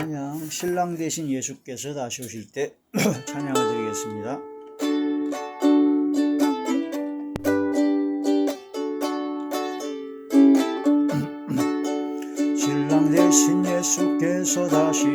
찬양 신랑 대신 예수께서 다시 오실 때 찬양을 드리겠습니다. 신랑 대신 예수께서 다시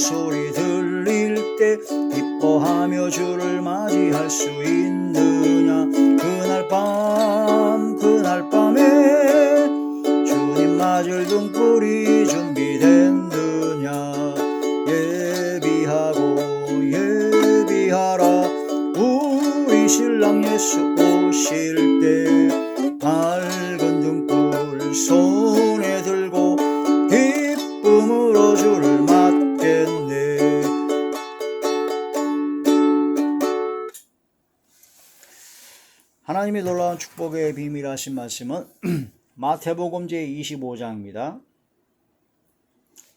소리 들릴 때 기뻐하며 주를 맞이할 수 있느 하신 말씀은 마태복음 제25장입니다.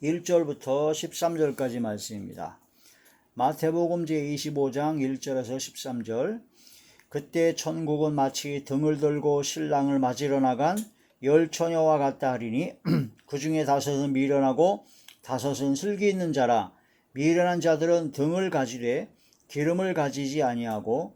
1절부터 13절까지 말씀입니다. 마태복음 제25장 1절에서 13절 그때 천국은 마치 등을 들고 신랑을 맞으러 나간 열 처녀와 같다 하리니 그 중에 다섯은 미련하고 다섯은 슬기 있는 자라 미련한 자들은 등을 가지되 기름을 가지지 아니하고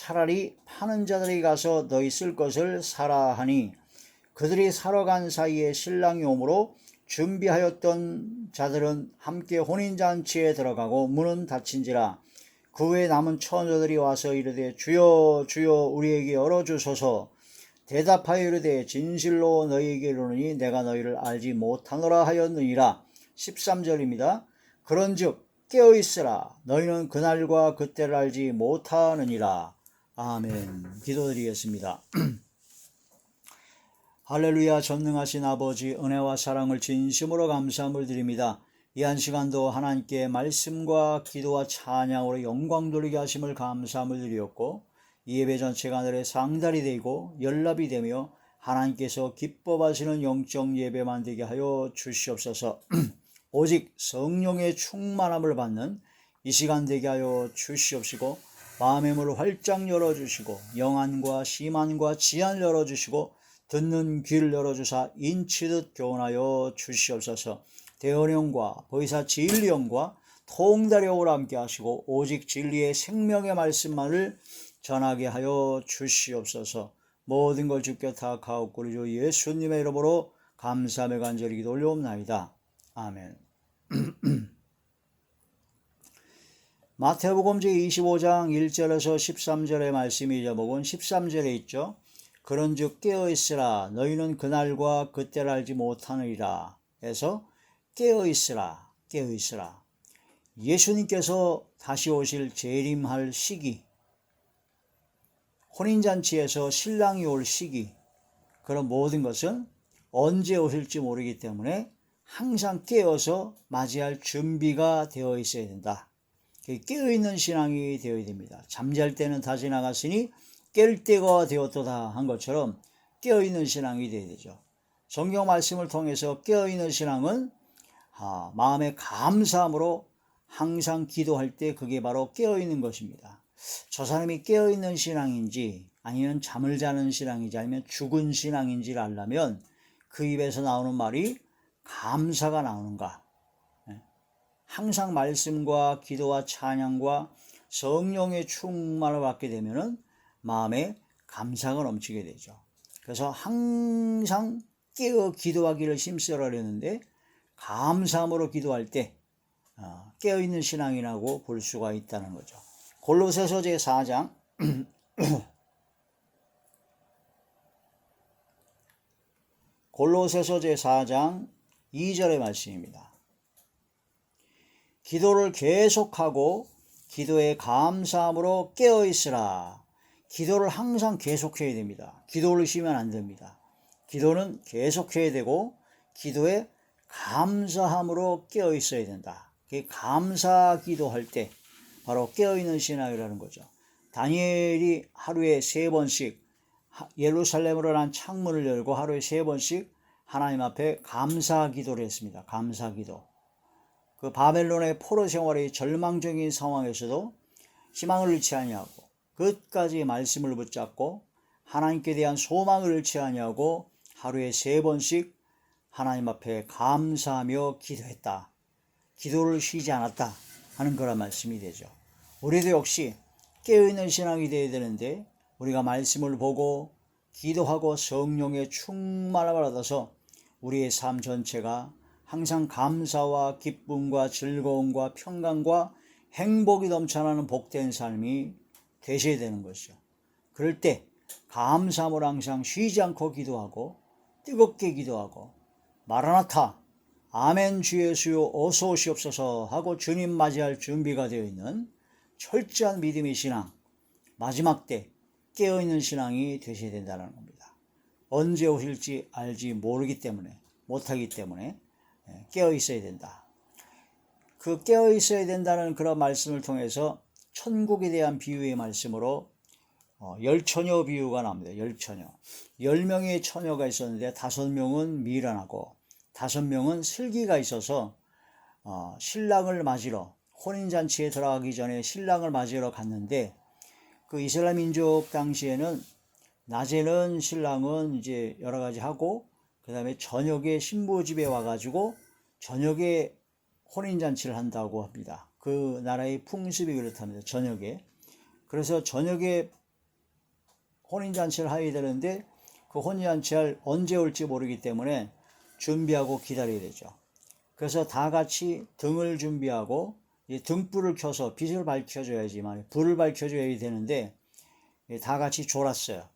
차라리 파는 자들이 가서 너희 쓸 것을 사라 하니 그들이 사러 간 사이에 신랑이 오므로 준비하였던 자들은 함께 혼인잔치에 들어가고 문은 닫힌지라 그 후에 남은 처녀들이 와서 이르되 주여 주여 우리에게 열어주소서. 대답하여 이르되 진실로 너희에게 이르노니 내가 너희를 알지 못하노라 하였느니라. 13절입니다. 그런즉 깨어 있으라. 너희는 그날과 그때를 알지 못하느니라 아멘. 기도드리겠습니다. 할렐루야 전능하신 아버지 은혜와 사랑을 진심으로 감사함을 드립니다. 이 한 시간도 하나님께 말씀과 기도와 찬양으로 영광 돌리게 하심을 감사함을 드리었고 이 예배 전체가 하늘의 상달이 되고 연락이 되며 하나님께서 기뻐하시는 영적 예배만 되게 하여 주시옵소서. 오직 성령의 충만함을 받는 이 시간 되게 하여 주시옵시고 마음의 문을 활짝 열어주시고 영안과 심안과 지안을 열어주시고 듣는 귀를 열어주사 인치듯 교훈하여 주시옵소서. 대언령과 보이사 진리영과 통달력으로 함께 하시고 오직 진리의 생명의 말씀만을 전하게 하여 주시옵소서. 모든 걸 주께 다가옵고 우리 주 예수님의 이름으로 감사함의 간절히 기도 올려옵나이다. 아멘 마태복음 제25장 1절에서 13절의 말씀이 제목은 13절에 있죠. 그런즉 깨어 있으라 너희는 그날과 그때를 알지 못하느니라 해서 깨어 있으라 깨어 있으라 예수님께서 다시 오실 재림할 시기 혼인잔치에서 신랑이 올 시기 그런 모든 것은 언제 오실지 모르기 때문에 항상 깨어서 맞이할 준비가 되어 있어야 된다. 깨어있는 신앙이 되어야 됩니다. 잠잘 때는 다 지나갔으니 깰 때가 되었도다 한 것처럼 깨어있는 신앙이 되어야 되죠. 성경 말씀을 통해서 깨어있는 신앙은 아, 마음의 감사함으로 항상 기도할 때 그게 바로 깨어있는 것입니다. 저 사람이 깨어있는 신앙인지 아니면 잠을 자는 신앙인지 아니면 죽은 신앙인지를 알려면 그 입에서 나오는 말이 감사가 나오는가. 예. 항상 말씀과 기도와 찬양과 성령의 충만을 받게 되면은 마음에 감사가 넘치게 되죠. 그래서 항상 깨어 기도하기를 힘쓰라 그랬는데 감사함으로 기도할 때 어, 깨어 있는 신앙이라고 볼 수가 있다는 거죠. 골로새서 제 4장 골로새서 제 4장 2절의 말씀입니다. 기도를 계속하고 기도에 감사함으로 깨어 있으라. 기도를 항상 계속해야 됩니다. 기도를 쉬면 안 됩니다. 기도는 계속해야 되고 기도에 감사함으로 깨어 있어야 된다. 감사 기도할 때 바로 깨어 있는 신앙이라는 거죠. 다니엘이 하루에 세 번씩 예루살렘으로 난 창문을 열고 하루에 세 번씩 하나님 앞에 감사 기도를 했습니다. 감사 기도. 그 바벨론의 포로 생활의 절망적인 상황에서도 희망을 잃지 아니하고 끝까지 말씀을 붙잡고 하나님께 대한 소망을 잃지 아니하고 하루에 세 번씩 하나님 앞에 감사하며 기도했다. 기도를 쉬지 않았다 하는 거란 말씀이 되죠. 우리도 역시 깨어있는 신앙이 되어야 되는데 우리가 말씀을 보고 기도하고 성령의 충만을 받아서 우리의 삶 전체가 항상 감사와 기쁨과 즐거움과 평강과 행복이 넘쳐나는 복된 삶이 되셔야 되는 것이죠. 그럴 때 감사함으로 항상 쉬지 않고 기도하고 뜨겁게 기도하고 마라나타 아멘 주 예수요 어서 오시옵소서 하고 주님 맞이할 준비가 되어 있는 철저한 믿음의 신앙 마지막 때 깨어있는 신앙이 되셔야 된다는 겁니다. 언제 오실지 알지 모르기 때문에 못하기 때문에 예, 깨어 있어야 된다. 그 깨어 있어야 된다는 그런 말씀을 통해서 천국에 대한 비유의 말씀으로 어, 열 처녀 비유가 나옵니다. 열 처녀. 열 명의 처녀가 있었는데 다섯 명은 미련하고 다섯 명은 슬기가 있어서 어, 신랑을 맞으러 혼인잔치에 들어가기 전에 신랑을 맞으러 갔는데 그 이슬람 민족 당시에는 낮에는 신랑은 이제 여러 가지 하고 그 다음에 저녁에 신부 집에 와가지고 저녁에 혼인잔치를 한다고 합니다. 그 나라의 풍습이 그렇답니다. 저녁에. 그래서 저녁에 혼인잔치를 하게 되는데 그 혼인잔치를 언제 올지 모르기 때문에 준비하고 기다려야 되죠. 그래서 다 같이 등을 준비하고 등불을 켜서 빛을 밝혀줘야지만 불을 밝혀줘야 되는데 다 같이 졸았어요.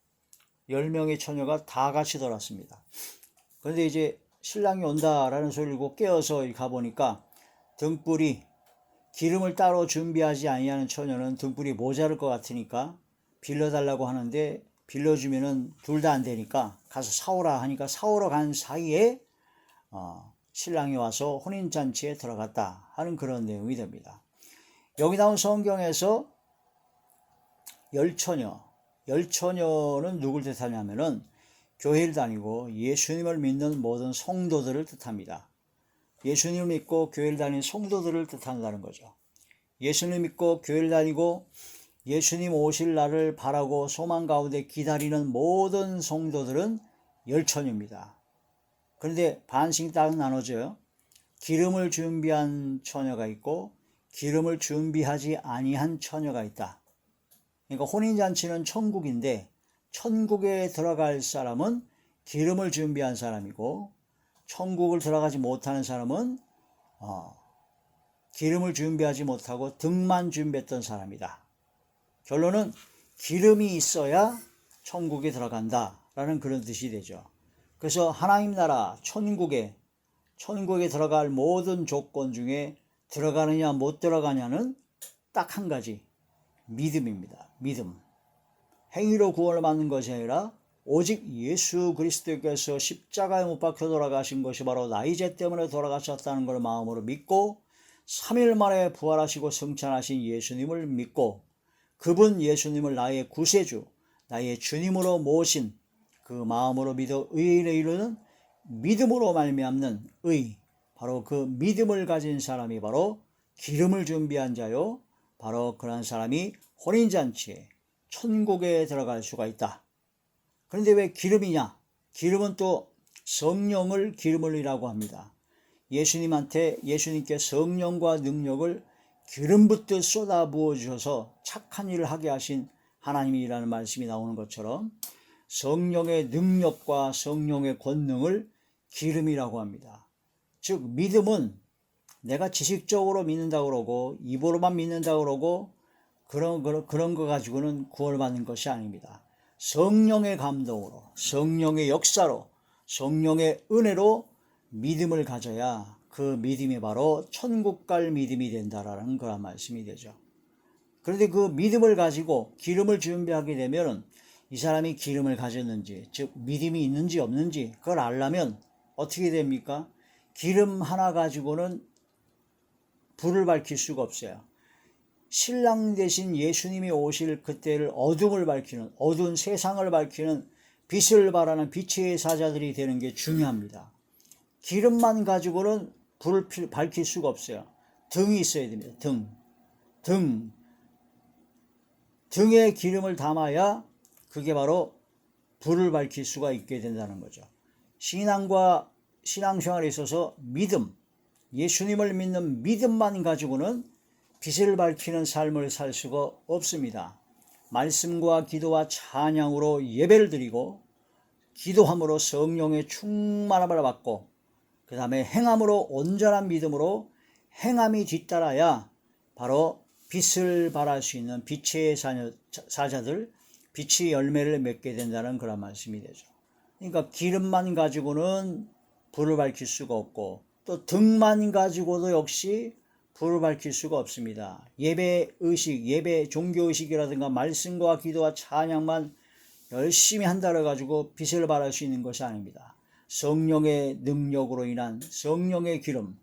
10명의 처녀가 다 같이 돌았습니다. 그런데 이제 신랑이 온다라는 소리를 듣고 깨어서 가보니까 등불이 기름을 따로 준비하지 아니하는 처녀는 등불이 모자랄 것 같으니까 빌려달라고 하는데 빌려주면은 둘 다 안 되니까 가서 사오라 하니까 사오러 간 사이에 어, 신랑이 와서 혼인잔치에 들어갔다 하는 그런 내용이 됩니다. 여기 나온 성경에서 열처녀, 열처녀는 누굴 뜻하냐면은 교회를 다니고 예수님을 믿는 모든 성도들을 뜻합니다. 예수님을 믿고 교회를 다니는 성도들을 뜻한다는 거죠. 예수님 믿고 교회를 다니고 예수님 오실 날을 바라고 소망 가운데 기다리는 모든 성도들은 열처녀입니다. 그런데 반씩 딱 나눠져요. 기름을 준비한 처녀가 있고 기름을 준비하지 아니한 처녀가 있다. 그러니까 혼인잔치는 천국인데 천국에 들어갈 사람은 기름을 준비한 사람이고 천국을 들어가지 못하는 사람은 어, 기름을 준비하지 못하고 등만 준비했던 사람이다. 결론은 기름이 있어야 천국에 들어간다. 라는 그런 뜻이 되죠. 그래서 하나님 나라 천국에 천국에 들어갈 모든 조건 중에 들어가느냐 못 들어가냐는 딱 한 가지 믿음입니다. 믿음. 행위로 구원을 받는 것이 아니라 오직 예수 그리스도께서 십자가에 못 박혀 돌아가신 것이 바로 죄 때문에 돌아가셨다는 걸 마음으로 믿고 3일 만에 부활하시고 승천하신 예수님을 믿고 그분 예수님을 나의 구세주, 나의 주님으로 모신 그 마음으로 믿어 의인에 이르는 믿음으로 말미암는 의, 바로 그 믿음을 가진 사람이 바로 기름을 준비한 자요, 바로 그런 사람이 혼인잔치에 천국에 들어갈 수가 있다. 그런데 왜 기름이냐? 기름은 또 성령을 기름을이라고 합니다. 예수님한테 예수님께 성령과 능력을 기름 붓듯 쏟아 부어 주셔서 착한 일을 하게 하신 하나님이라는 말씀이 나오는 것처럼 성령의 능력과 성령의 권능을 기름이라고 합니다. 즉 믿음은 내가 지식적으로 믿는다 그러고 입으로만 믿는다 그러고 그런 그런 그런 거 가지고는 구원받는 것이 아닙니다. 성령의 감동으로, 성령의 역사로, 성령의 은혜로 믿음을 가져야 그 믿음이 바로 천국 갈 믿음이 된다라는 그런 말씀이 되죠. 그런데 그 믿음을 가지고 기름을 준비하게 되면 이 사람이 기름을 가졌는지, 즉 믿음이 있는지 없는지 그걸 알려면 어떻게 됩니까? 기름 하나 가지고는 불을 밝힐 수가 없어요. 신랑 대신 예수님이 오실 그때를 어둠을 밝히는 어두운 세상을 밝히는 빛을 발하는 빛의 사자들이 되는 게 중요합니다. 기름만 가지고는 불을 밝힐 수가 없어요. 등이 있어야 됩니다. 등. 등. 등에 기름을 담아야 그게 바로 불을 밝힐 수가 있게 된다는 거죠. 신앙과 신앙생활에 있어서 믿음, 예수님을 믿는 믿음만 가지고는 빛을 밝히는 삶을 살 수가 없습니다. 말씀과 기도와 찬양으로 예배를 드리고 기도함으로 성령의 충만함을 받고 그 다음에 행함으로 온전한 믿음으로 행함이 뒤따라야 바로 빛을 발할 수 있는 빛의 사자들 빛의 열매를 맺게 된다는 그런 말씀이 되죠. 그러니까 기름만 가지고는 불을 밝힐 수가 없고 또 등만 가지고도 역시 불을 밝힐 수가 없습니다. 예배 의식, 예배 종교 의식이라든가 말씀과 기도와 찬양만 열심히 한다고 가지고 빛을 발할 수 있는 것이 아닙니다. 성령의 능력으로 인한 성령의 기름,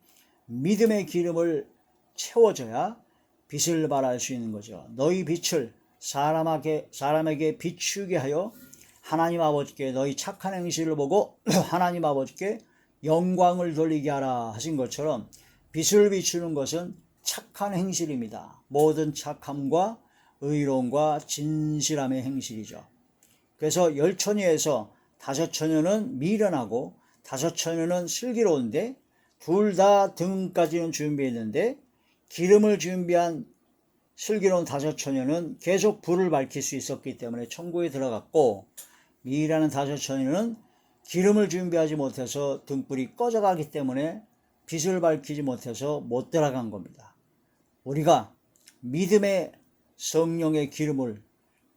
믿음의 기름을 채워줘야 빛을 발할 수 있는 거죠. 너희 빛을 사람에게, 사람에게 비추게 하여 하나님 아버지께 너희 착한 행실을 보고 하나님 아버지께 영광을 돌리게 하라 하신 것처럼 빛을 비추는 것은 착한 행실입니다. 모든 착함과 의로움과 진실함의 행실이죠. 그래서 열 처녀에서 다섯 처녀는 미련하고 다섯 처녀는 슬기로운데 둘 다 등까지는 준비했는데 기름을 준비한 슬기로운 다섯 처녀는 계속 불을 밝힐 수 있었기 때문에 천국에 들어갔고 미라는 다섯 처녀는 기름을 준비하지 못해서 등불이 꺼져가기 때문에 빛을 밝히지 못해서 못 들어간 겁니다. 우리가 믿음의 성령의 기름을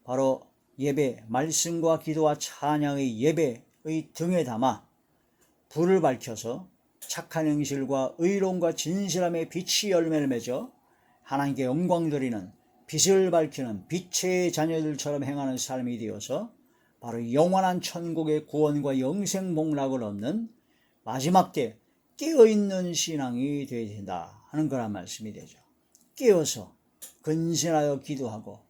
바로 예배, 말씀과 기도와 찬양의 예배의 등에 담아 불을 밝혀서 착한 행실과 의로움과 진실함의 빛이 열매를 맺어 하나님께 영광 드리는 빛을 밝히는 빛의 자녀들처럼 행하는 삶이 되어서 바로 영원한 천국의 구원과 영생 복락을 얻는 마지막 때 깨어있는 신앙이 되어야 된다 하는 거란 말씀이 되죠. 깨어서 근신하여 기도하고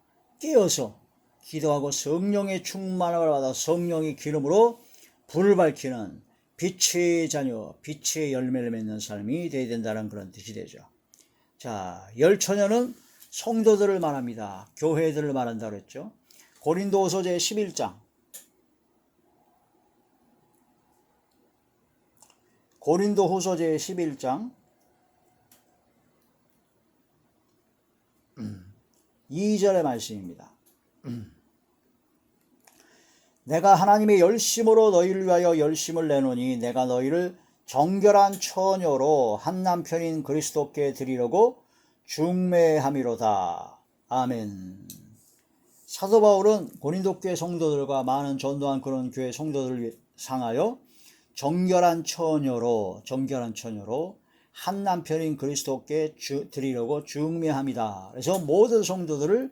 깨어서 기도하고 성령의 충만함을 받아 성령의 기름으로 불을 밝히는 빛의 자녀, 빛의 열매를 맺는 삶이 되어야 된다는 그런 뜻이 되죠. 자, 열처녀는 성도들을 말합니다. 교회들을 말한다 그랬죠. 고린도후서 제 11장 고린도 후서 제 11장 2절의 말씀입니다. 내가 하나님의 열심으로 너희를 위하여 열심을 내노니 내가 너희를 정결한 처녀로 한 남편인 그리스도께 드리려고 중매함이로다. 아멘. 사도 바울은 고린도 교회 성도들과 많은 전도한 그런 교회 성도들 을 상하여 정결한 처녀로 정결한 처녀로 한 남편인 그리스도께 주, 드리려고 중매합니다. 그래서 모든 성도들을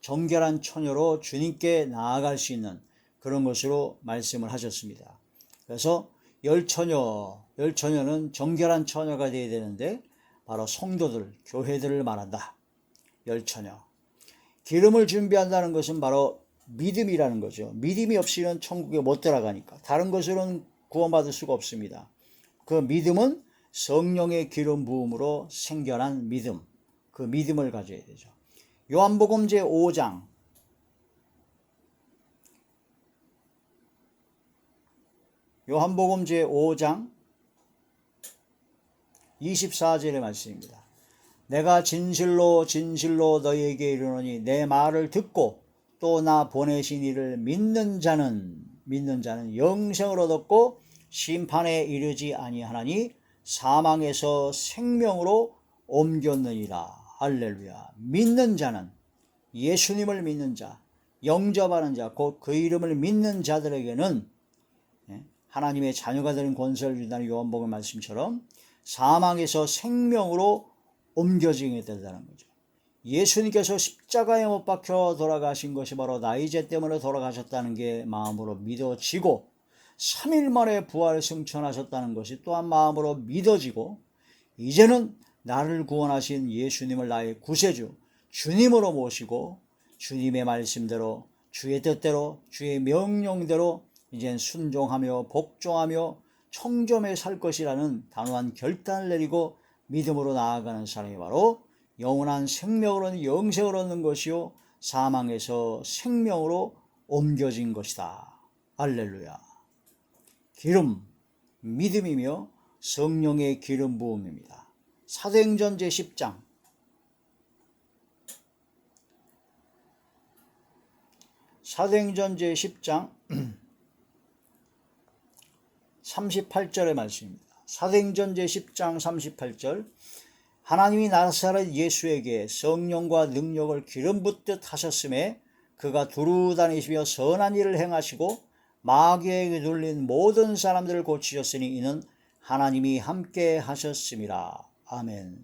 정결한 처녀로 주님께 나아갈 수 있는 그런 것으로 말씀을 하셨습니다. 그래서 열처녀, 열처녀는 정결한 처녀가 되어야 되는데 바로 성도들, 교회들을 말한다. 열처녀. 기름을 준비한다는 것은 바로 믿음이라는 거죠. 믿음이 없이는 천국에 못 들어가니까. 다른 것으로는 구원받을 수가 없습니다. 그 믿음은 성령의 기름 부음으로 생겨난 믿음. 그 믿음을 가져야 되죠. 요한복음 제 5장 요한복음 제 5장 24절의 말씀입니다. 내가 진실로 진실로 너희에게 이르노니 내 말을 듣고 또 나 보내신 이를 믿는 자는 믿는 자는 영생을 얻었고 심판에 이르지 아니하나니 사망에서 생명으로 옮겼느니라. 할렐루야. 믿는 자는 예수님을 믿는 자, 영접하는 자, 곧 그 이름을 믿는 자들에게는 예, 하나님의 자녀가 되는 권세를 준다는 요한복음 말씀처럼 사망에서 생명으로 옮겨지게 된다는 거죠. 예수님께서 십자가에 못 박혀 돌아가신 것이 바로 죄 때문에 돌아가셨다는 게 마음으로 믿어지고 3일 만에 부활 승천하셨다는 것이 또한 마음으로 믿어지고 이제는 나를 구원하신 예수님을 나의 구세주 주님으로 모시고 주님의 말씀대로 주의 뜻대로 주의 명령대로 이젠 순종하며 복종하며 청점에 살 것이라는 단호한 결단을 내리고 믿음으로 나아가는 사람이 바로 영원한 생명으로는 영생을 얻는 것이요 사망에서 생명으로 옮겨진 것이다. 할렐루야. 기름, 믿음이며 성령의 기름 부음입니다. 사도행전 제10장 사도행전 제10장 38절의 말씀입니다. 사도행전 제10장 38절 하나님이 나사렛 예수에게 성령과 능력을 기름 붓듯 하셨음에 그가 두루 다니시며 선한 일을 행하시고 마귀에게 눌린 모든 사람들을 고치셨으니 이는 하나님이 함께 하셨습니다. 아멘.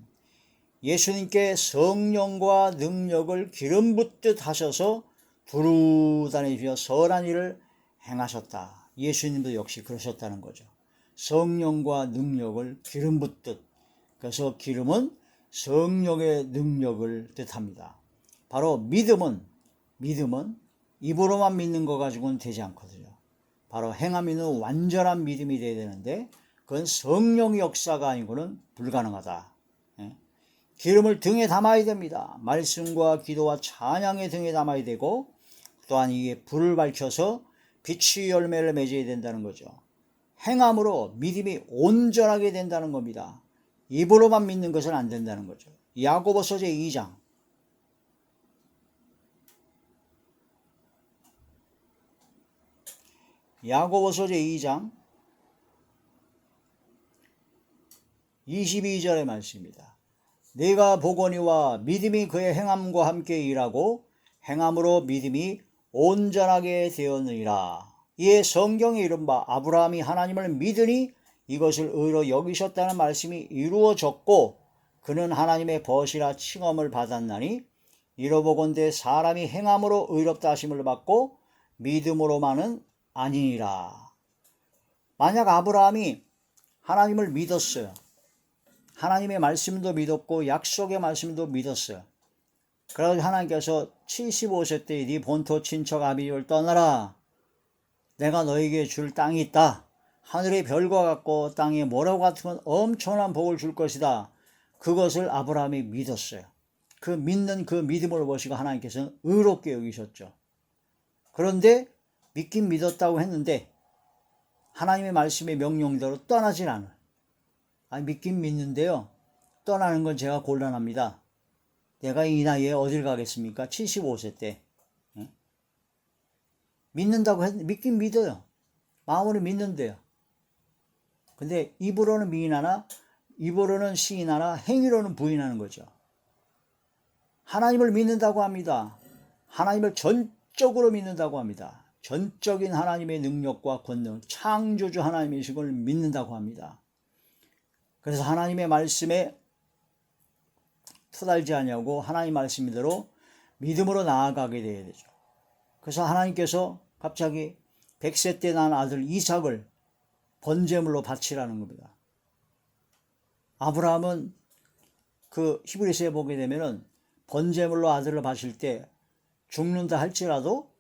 예수님께 성령과 능력을 기름 붓듯 하셔서 두루 다니시며 선한 일을 행하셨다. 예수님도 역시 그러셨다는 거죠. 성령과 능력을 기름 붓듯. 그래서 기름은 성령의 능력을 뜻합니다. 바로 믿음은 믿음은 입으로만 믿는 거 가지고는 되지 않거든요. 바로 행함이는 완전한 믿음이 되어야 되는데 그건 성령의 역사가 아니고는 불가능하다. 예? 기름을 등에 담아야 됩니다. 말씀과 기도와 찬양의 등에 담아야 되고 또한 이게 불을 밝혀서 빛의 열매를 맺어야 된다는 거죠. 행함으로 믿음이 온전하게 된다는 겁니다. 입으로만 믿는 것은 안 된다는 거죠. 야고보서 제 2장 야고보서 제 2장 22절의 말씀입니다. 내가 보거니와 믿음이 그의 행함과 함께 일하고 행함으로 믿음이 온전하게 되었느니라. 이에 성경에 이른바 아브라함이 하나님을 믿으니 이것을 의로 여기셨다는 말씀이 이루어졌고 그는 하나님의 벗이라 칭함을 받았나니 이로보건대 사람이 행함으로 의롭다 하심을 받고 믿음으로만은 아니니라. 만약 아브라함이 하나님을 믿었어요. 하나님의 말씀도 믿었고 약속의 말씀도 믿었어요. 그래서 하나님께서 75세 때 네 본토 친척 아비를 떠나라. 내가 너에게 줄 땅이 있다. 하늘의 별과 같고 땅에 모라고 같으면 엄청난 복을 줄 것이다. 그것을 아브라함이 믿었어요. 그 믿는 그 믿음을 보시고 하나님께서는 의롭게 여기셨죠. 그런데 믿긴 믿었다고 했는데 하나님의 말씀의 명령대로 떠나질 않아요. 아니, 믿긴 믿는데요. 떠나는 건 제가 곤란합니다. 내가 이 나이에 어딜 가겠습니까? 75세 때. 믿는다고 했, 믿긴 믿어요. 마음으로 믿는데요. 근데 입으로는 미인하나, 입으로는 시인하나, 행위로는 부인하는 거죠. 하나님을 믿는다고 합니다. 하나님을 전적으로 믿는다고 합니다. 전적인 하나님의 능력과 권능, 창조주 하나님의 걸 믿는다고 합니다. 그래서 하나님의 말씀에 투달지 않냐고 하나님 말씀대로 믿음으로 나아가게 되어야 되죠. 그래서 하나님께서 갑자기 100세 때 난 아들 이삭을 번제물로 바치라는 겁니다. 아브라함은 그 히브리서에 보게 되면은 번제물로 아들을 바칠 때 죽는다 할지라도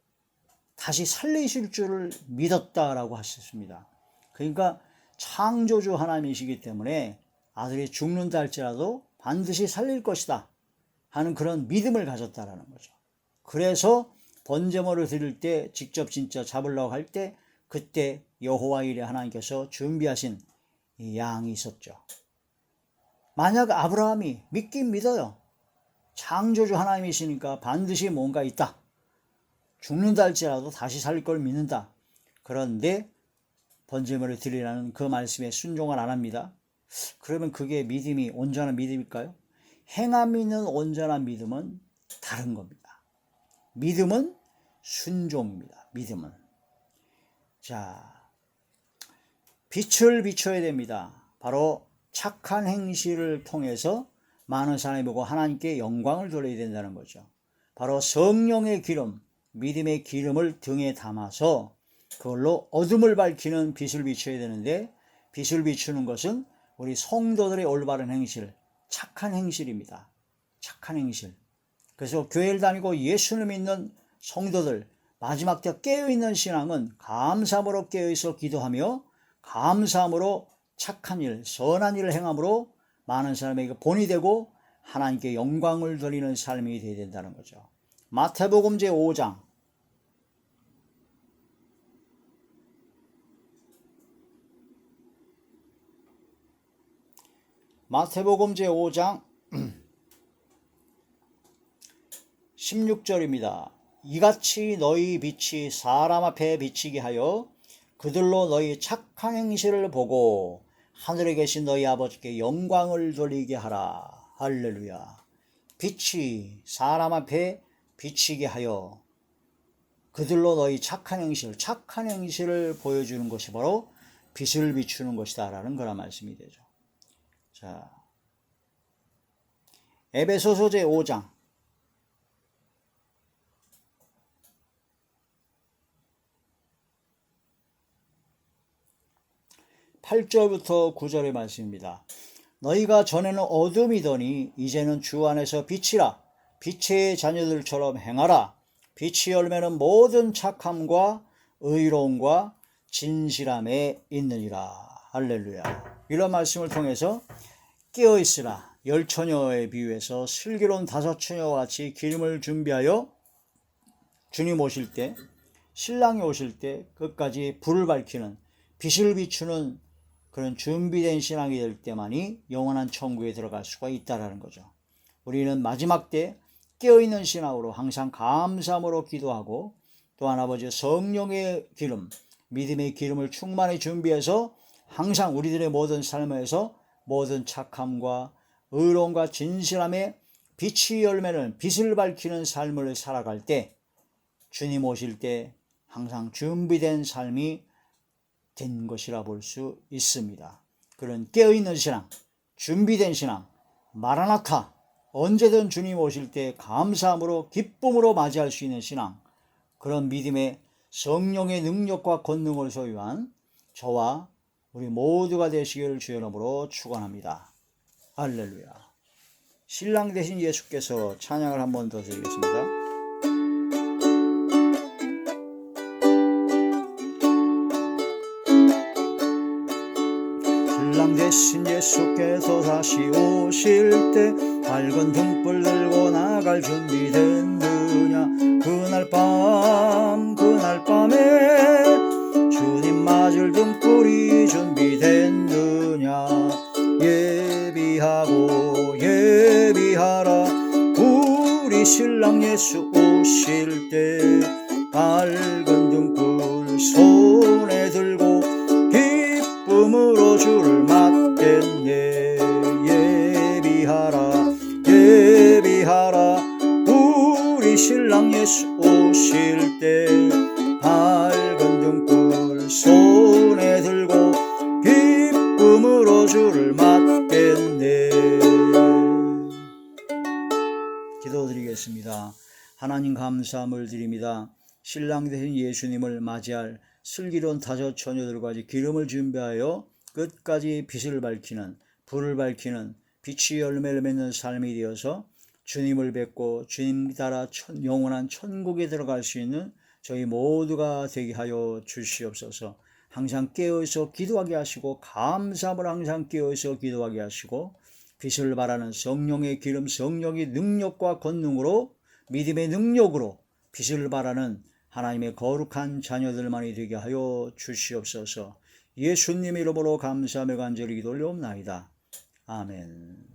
다시 살리실 줄을 믿었다라고 하셨습니다. 그러니까 창조주 하나님이시기 때문에 아들이 죽는다 할지라도 반드시 살릴 것이다 하는 그런 믿음을 가졌다라는 거죠. 그래서 번제물을 드릴 때 직접 진짜 잡으려고 할 때 그때 여호와 일에 하나님께서 준비하신 이 양이 있었죠. 만약 아브라함이 믿긴 믿어요. 창조주 하나님이시니까 반드시 뭔가 있다. 죽는다 할지라도 다시 살걸 믿는다. 그런데 번제물을 드리라는 그 말씀에 순종을 안 합니다. 그러면 그게 믿음이 온전한 믿음일까요? 행함 있는 온전한 믿음은 다른 겁니다. 믿음은 순종입니다. 믿음은. 자, 빛을 비춰야 됩니다. 바로 착한 행실을 통해서 많은 사람이 보고 하나님께 영광을 돌려야 된다는 거죠. 바로 성령의 기름, 믿음의 기름을 등에 담아서 그걸로 어둠을 밝히는 빛을 비춰야 되는데 빛을 비추는 것은 우리 성도들의 올바른 행실, 착한 행실입니다. 착한 행실. 그래서 교회를 다니고 예수를 믿는 성도들, 마지막 때 깨어있는 신앙은 감사함으로 깨어있어 기도하며 감사함으로 착한 일, 선한 일을 행함으로 많은 사람에게 본이 되고 하나님께 영광을 돌리는 삶이 되어야 된다는 거죠. 마태복음 제5장 마태복음 제5장 16절입니다. 이같이 너희 빛이 사람 앞에 비치게 하여 그들로 너희 착한 행실을 보고 하늘에 계신 너희 아버지께 영광을 돌리게 하라. 할렐루야. 빛이 사람 앞에 비치게 하여 그들로 너희 착한 행실, 착한 행실을 보여주는 것이 바로 빛을 비추는 것이다. 라는 거란 말씀이 되죠. 자, 에베소서 제 5장 8절부터 9절의 말씀입니다. 너희가 전에는 어둠이더니 이제는 주 안에서 빛이라. 빛의 자녀들처럼 행하라. 빛이 열매는 모든 착함과 의로움과 진실함에 있느니라. 할렐루야. 이런 말씀을 통해서 깨어 있으라. 열 처녀에 비유해서 슬기로운 다섯 처녀와 같이 기름을 준비하여 주님 오실 때 신랑이 오실 때 끝까지 불을 밝히는 빛을 비추는 그런 준비된 신앙이 될 때만이 영원한 천국에 들어갈 수가 있다라는 거죠. 우리는 마지막 때 깨어있는 신앙으로 항상 감사함으로 기도하고 또한 아버지 성령의 기름, 믿음의 기름을 충만히 준비해서 항상 우리들의 모든 삶에서 모든 착함과 의로움과 진실함에 빛이 열매는 빛을 밝히는 삶을 살아갈 때 주님 오실 때 항상 준비된 삶이 된 것이라 볼 수 있습니다. 그런 깨어있는 신앙, 준비된 신앙, 마라나타, 언제든 주님 오실 때 감사함으로 기쁨으로 맞이할 수 있는 신앙, 그런 믿음의 성령의 능력과 권능을 소유한 저와 우리 모두가 되시기를 주의 이름으로 축원합니다. 할렐루야. 신랑 대신 예수께서 찬양을 한 번 더 드리겠습니다. 대신 예수께서 다시 오실 때 밝은 등불 들고 나갈 준비됐느냐 그날 밤 그날 밤에 주님 맞을 등불이 준비됐느냐 예비하고 예비하라. 우리 신랑 예수 오실 때 기도드리겠습니다 하나님 감사함을 드립니다 신랑 되신 예수님을 맞이할 슬기로운 다섯 처녀들과 기름을 준비하여 끝까지 빛을 밝히는 불을 밝히는 빛이 열매를 맺는 삶이 되어서 주님을 뵙고 주님 따라 천, 영원한 천국에 들어갈 수 있는 저희 모두가 되게 하여 주시옵소서. 항상 깨어서 기도하게 하시고 감사함을 항상 깨어서 기도하게 하시고 빛을 발하는 성령의 기름 성령의 능력과 권능으로 믿음의 능력으로 빛을 발하는 하나님의 거룩한 자녀들만이 되게 하여 주시옵소서. 예수님 이름으로 감사하며 간절히 기도 올려옵나이다. 아멘.